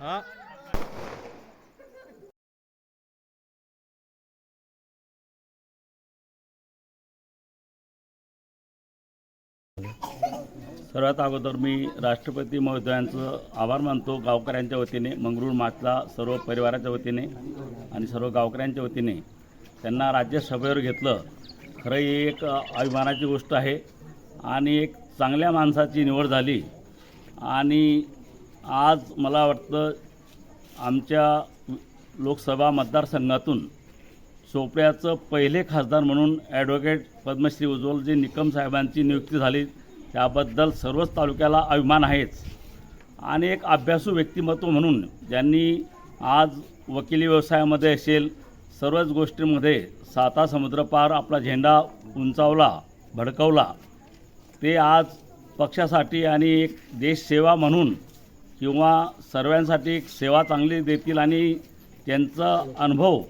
हा. सर्वात अगोदर मी राष्ट्रपती महोदयांचं आभार मानतो गावकऱ्यांच्या वतीने मंगरूळ माचला सर्व परिवाराच्या वतीने आणि सर्व गावकऱ्यांच्या वतीने. त्यांना राज्यसभेवर घेतलं. खरं ही एक अभिमानाची गोष्ट आहे आणि एक चांगल्या माणसाची निवड झाली. आणि आज मला वाटतं आमच्या लोकसभा मतदारसंघातून चोपड्याचं पहिले खासदार म्हणून ॲडव्होकेट पद्मश्री उज्ज्वलजी निकम साहेबांची नियुक्ती झाली. त्याबद्दल सर्वच तालुक्याला अभिमान आहेच. आणि एक अभ्यासू व्यक्तिमत्व म्हणून ज्यांनी आज वकिली व्यवसायामध्ये असेल सर्वच गोष्टींमध्ये साता समुद्रपार आपला झेंडा उंचावला भडकवला ते आज पक्षासाठी आणि एक देशसेवा म्हणून किंवा सर्वांसाठी एक सेवा चांगली देतील आणि त्यांचा अनुभव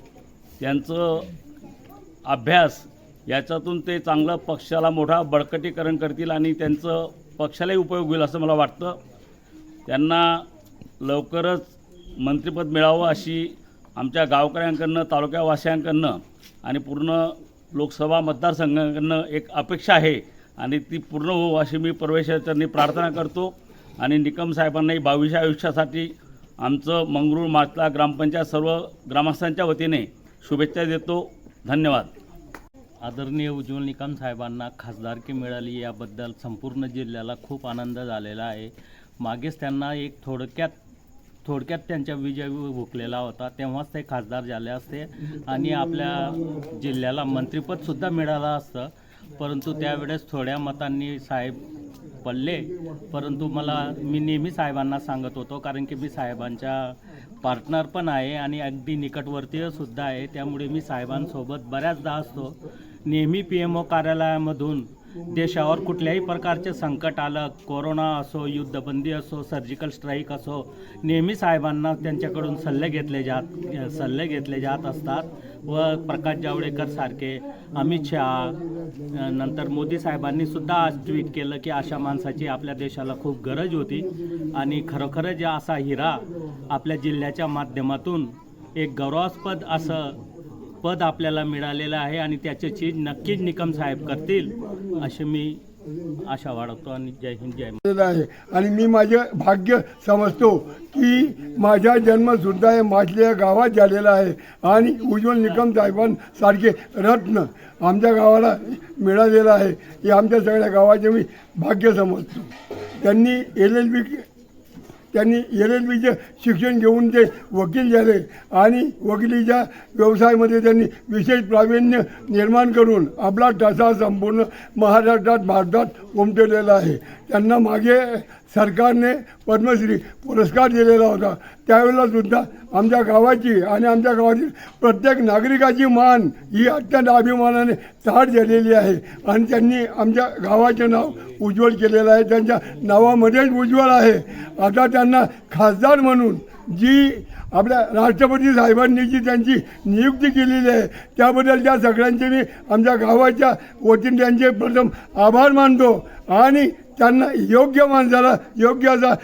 त्यांचं अभ्यास याच्यातून ते चांगलं पक्षाला मोठा बळकटीकरण करतील आणि त्यांचं पक्षालाही उपयोग होईल असं मला वाटतं. त्यांना लवकरच मंत्रिपद मिळावं अशी आमच्या गावकऱ्यांकडनं तालुक्यावासियांकडनं आणि पूर्ण लोकसभा मतदारसंघाकडनं एक अपेक्षा आहे आणि ती पूर्ण होऊ अशी मी परमेश्वराच्यांनी प्रार्थना करतो. आणि निकम साहेबांनाही भावीच्या आयुष्यासाठी आमचं मंगरूळ माचला ग्रामपंचायत सर्व ग्रामस्थांच्या वतीने शुभेच्छा देतो. धन्यवाद. आदरणीय उज्ज्वल निकम साहेबांना खासदारकी मिळाली याबद्दल संपूर्ण जिल्ह्याला खूप आनंद झालेला आहे. मागेच त्यांना एक थोडक्यात थोडक्यात त्यांच्या विजय भुकलेला होता. तेव्हाच ते खासदार झाले असते आणि आपल्या जिल्ह्याला मंत्रिपदसुद्धा मिळालं असतं. परंतु त्यावेळेस थोड्या मतांनी साहेब पडले. परंतु मला मी नेहमी साहेबांना सांगत होतो कारण की मी साहेबांच्या पार्टनर पण आहे आणि अगदी निकटवर्तीय सुद्धा आहे. त्यामुळे मी साहेबांसोबत बऱ्याचदा असतो. नेहमी पी एम ओ कार्यालयामधून देशावर कुठल्याही प्रकारचे संकट आलं कोरोना असो युद्धबंदी असो सर्जिकल स्ट्राईक असो नेहमी साहेबांना त्यांच्याकडून सल्ले घेतले जात सल्ले घेतले जात असतात. व प्रकाश जावडेकर सारखे अमित शहा नंतर मोदी साहेबांनी सुद्धा आज ट्विट केलं की अशा माणसाची आपल्या देशाला खूप गरज होती. आणि खरोखरच जे असा हिरा आपल्या जिल्ह्याच्या माध्यमातून एक गौरवास्पद असं पद आपल्याला मिळालेलं आहे आणि त्याचे चीज नक्कीच निकम साहेब करतील अशी मी आशा वाढवतो आणि जय हिंद जय आहे. आणि मी माझे भाग्य समजतो की माझा जन्म सुद्धा हे माचल्या गावात झालेला आहे. आणि उज्ज्वल निकम साहेबांसारखे रत्न आमच्या गावाला मिळालेलं आहे. हे आमच्या सगळ्या गावाचे मी भाग्य समजतो. त्यांनी एल एल बी त्यांनी एल एल बीचे शिक्षण घेऊन ते वकील झाले आणि वकिलीच्या व्यवसायामध्ये त्यांनी विशेष प्रावीण्य निर्माण करून आपला ठसा संपूर्ण महाराष्ट्रात भारतात उमटवलेला आहे. त्यांना मागे सरकारने पद्मश्री पुरस्कार दिलेला होता. त्यावेळेला सुद्धा आमच्या गावाची आणि आमच्या गावातील प्रत्येक नागरिकाची मान ही अत्यंत अभिमानाने ताट झालेली आहे. आणि त्यांनी आमच्या गावाचे नाव उज्ज्वल केलेलं आहे. त्यांच्या नावामध्येच उज्ज्वल आहे. आता त्यांना खासदार म्हणून जी आपल्या राष्ट्रपती साहेबांनी जी त्यांची नियुक्ती केलेली आहे त्याबद्दल त्या सगळ्यांचे मी आमच्या गावाच्या वतीने त्यांचे प्रथम आभार मानतो. आणि त्यांना योग्य माणसाला योग्य असा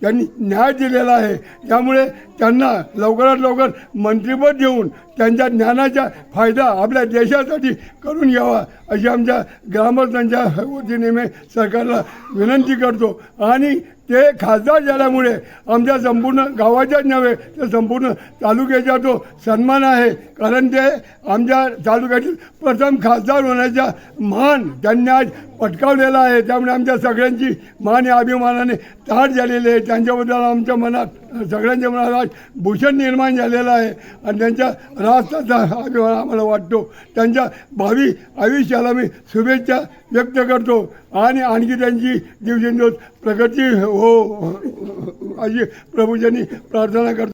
त्यांनी न्याय दिलेला आहे. त्यामुळे त्यांना लवकरात लवकर मंत्रिपद देऊन त्यांच्या ज्ञानाचा फायदा आपल्या देशासाठी करून घ्यावा अशी आमच्या ग्रामस्थांच्या वतीने मी सरकारला विनंती करतो. आणि ते खासदार झाल्यामुळे आमच्या संपूर्ण गावाच्याच नव्हे तर संपूर्ण तालुक्याचा तो सन्मान आहे. कारण ते आमच्या तालुक्यातील प्रथम खासदार होण्याचा मान त्यांनी आज पटकावलेला आहे. त्यामुळे आमच्या सगळ्यांची मान या अभिमानाने ताट झालेली आहे. त्यांच्याबद्दल आमच्या मनात सगळ्यांच्या मनात भूषण निर्माण झालेलं आहे आणि त्यांच्या राहताचा अभिमान आम्हाला वाटतो त्यांच्या भावी आयुष्याला मी शुभेच्छा व्यक्त करतो आणि आणखी त्यांची दिवसेंदिवस प्रगती हो अशी प्रभूजनी प्रार्थना करतो